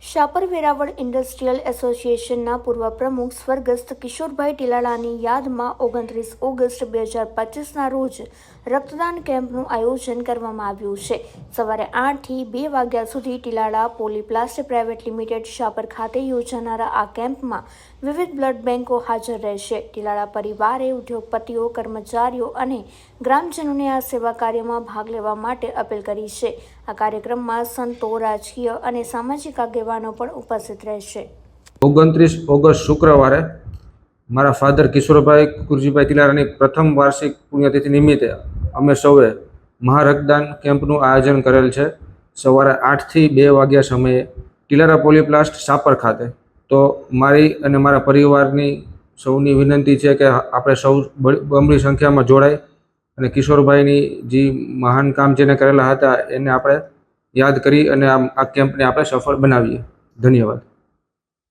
Shapar Veraval industrial એસોસિએશનના પૂર્વ પ્રમુખ સ્વર્ગસ્થ કિશોરભાઈ ટીલાળાની યાદમાં ઓગણત્રીસ ઓગસ્ટ બે હજાર પચીસના રોજ રક્તદાન કેમ્પનું આયોજન કરવામાં આવ્યું છે. સવારે આઠથી બે વાગ્યા સુધી Tilala Polyplast private limited Shapar ખાતે યોજાનારા આ કેમ્પમાં વિવિધ બ્લડ બેન્કો હાજર રહેશે. ટીલાળા પરિવારે, ઉદ્યોગપતિઓ, કર્મચારીઓ અને ગ્રામજનોને આ સેવા કાર્યમાં ભાગ લેવા માટે અપીલ કરી છે. આ કાર્યક્રમમાં સંતો, રાજકીય અને સામાજિક આગેવાનો પણ ઉપસ્થિત રહેશે. ઓગણત્રીસ ઓગસ્ટ શુક્રવારે મારા ફાધર કિશોરભાઈ કુરજીભાઈ તિલારાની પ્રથમ વાર્ષિક પુણ્યતિથિ નિમિત્તે અમે સૌએ મહારક્તદાન કેમ્પનું આયોજન કરેલ છે. સવારે આઠથી બે વાગ્યા સમયે ટિલારા પોલીપ્લાસ્ટ સાપર ખાતે. તો મારી અને મારા પરિવારની સૌની વિનંતી છે કે આપણે સૌ બમણી સંખ્યામાં જોડાય અને કિશોરભાઈની જે મહાન કામ જેને કરેલા હતા, એને આપણે યાદ કરી અને આ કેમ્પને આપણે સફળ બનાવીએ. ધન્યવાદ.